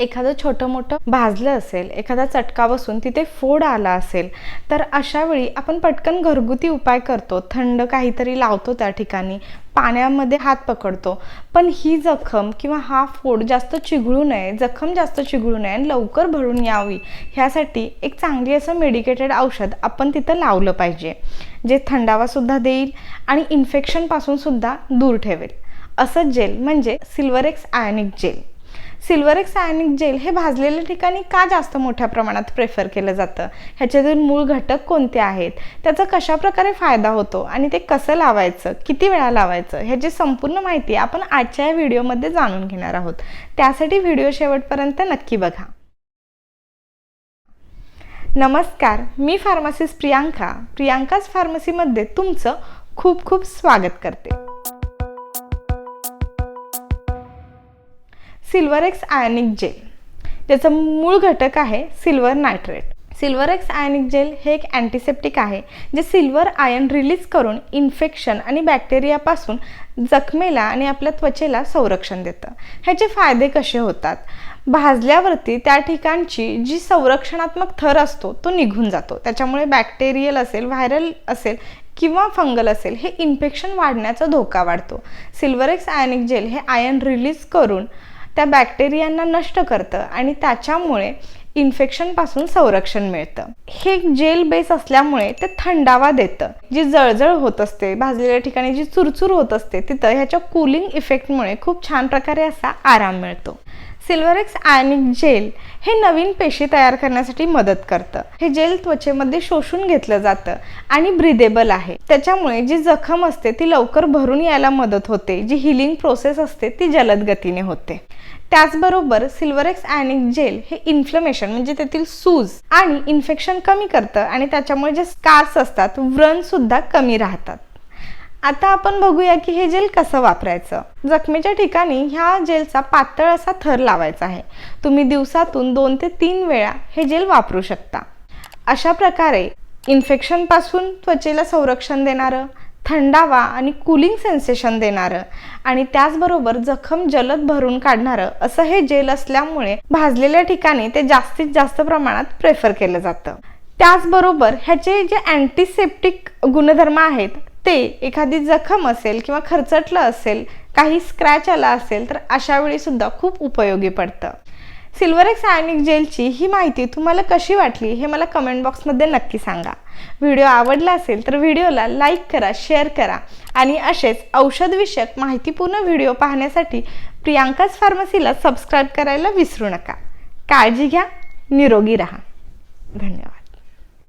एखादं छोटं मोठं भाजलं असेल एखादा चटका बसून तिथे फोड आला असेल तर अशावेळी आपण पटकन घरगुती उपाय करतो. थंड काहीतरी लावतो त्या ठिकाणी. पाण्यामध्ये हात पकडतो. पण ही जखम किंवा हा फोड जास्त चिघळू नये जखम जास्त चिघळू नये आणि लवकर भरून यावी ह्यासाठी एक चांगली असं मेडिकेटेड औषध आपण तिथं लावलं पाहिजे जे थंडावासुद्धा देईल आणि इन्फेक्शनपासूनसुद्धा दूर ठेवेल. असं जेल म्हणजे Silverex ionic gel Silverex ionic gel हे भाजलेल्या ठिकाणी का जास्त मोठ्या प्रमाणात प्रेफर केलं जातं? ह्याच्यातील मूळ घटक कोणते आहेत? त्याचा कशाप्रकारे फायदा होतो आणि ते कसं लावायचं? किती वेळा लावायचं? ह्याची संपूर्ण माहिती आपण आजच्या या व्हिडिओमध्ये जाणून घेणार आहोत. त्यासाठी व्हिडिओ शेवटपर्यंत नक्की बघा. नमस्कार मी फार्मासिस्ट प्रियांका. प्रियांकाच फार्मसीमध्ये तुमचं खूप खूप स्वागत करते. Silverex ionic gel. ज्याचं मूळ घटक आहे silver nitrate. Silverex ionic gel हे एक अँटीसेप्टिक आहे जे सिल्वर आयन रिलीज करून इन्फेक्शन आणि बॅक्टेरियापासून जखमेला आणि आपल्या त्वचेला संरक्षण देतं. ह्याचे फायदे कसे होतात? भाजल्यावरती त्या ठिकाणची जी संरक्षणात्मक थर असतो तो निघून जातो. त्याच्यामुळे बॅक्टेरियल असेल व्हायरल असेल किंवा फंगल असेल हे इन्फेक्शन वाढण्याचा धोका वाढतो. सिल्वरेक्स आयनिक जेल हे आयन रिलीज करून त्या बॅक्टेरियांना नष्ट करतं. आणि त्याच्यामुळे इन्फेक्शनपासून संरक्षण मिळतं. हे जेल बेस असल्यामुळे ते थंडावा देतं. जी जळजळ होत असते भाजलेल्या ठिकाणी जी चुरचूर होत असते तिथं ह्याच्या कुलिंग इफेक्टमुळे खूप छान प्रकारे असा आराम मिळतो. सिल्वरेक्स आयनिक जेल हे नवीन पेशी तयार करण्यासाठी मदत करतं. हे जेल त्वचेमध्ये शोषून घेतलं जातं आणि ब्रिदेबल आहे. त्याच्यामुळे जी जखम असते ती लवकर भरून यायला मदत होते. जी हिलिंग प्रोसेस असते ती जलद गतीने होते. त्याचबरोबर सिल्वरेक्स आयनिक जेल हे इन्फ्लमेशन म्हणजे तेथील सूज आणि इन्फेक्शन कमी करतं आणि त्याच्यामुळे जे स्कार्स असतात व्रण सुद्धा कमी राहतात. आता आपण बघूया की हे जेल कसं वापरायचं. जखमेच्या ठिकाणी ह्या जेलचा पातळ असा थर लावायचा आहे. तुम्ही दिवसातून दोन ते तीन वेळा हे जेल वापरू शकता. अशा प्रकारे इन्फेक्शनपासून त्वचेला संरक्षण देणारं थंडावा आणि कुलिंग सेन्सेशन देणारं आणि त्याचबरोबर जखम जलद भरून काढणारं असं हे जेल असल्यामुळे भाजलेल्या ठिकाणी ते जास्तीत जास्त प्रमाणात प्रेफर केलं जातं. त्याचबरोबर ह्याचे जे अँटीसेप्टिक गुणधर्म आहेत ते एखादी जखम असेल किंवा खरचटलं असेल काही स्क्रॅच आला असेल तर अशा वेळी सुद्धा खूप उपयोगी पडतं. सिल्वर एक्स आयनिक जेलची ही माहिती तुम्हाला कशी वाटली हे मला कमेंट बॉक्समध्ये नक्की सांगा. व्हिडिओ आवडला असेल तर व्हिडिओला लाईक करा शेअर करा आणि असेच औषधविषयक माहितीपूर्ण व्हिडिओ पाहण्यासाठी प्रियांकाच फार्मसीला सबस्क्राईब करायला विसरू नका. काळजी घ्या निरोगी राहा. धन्यवाद.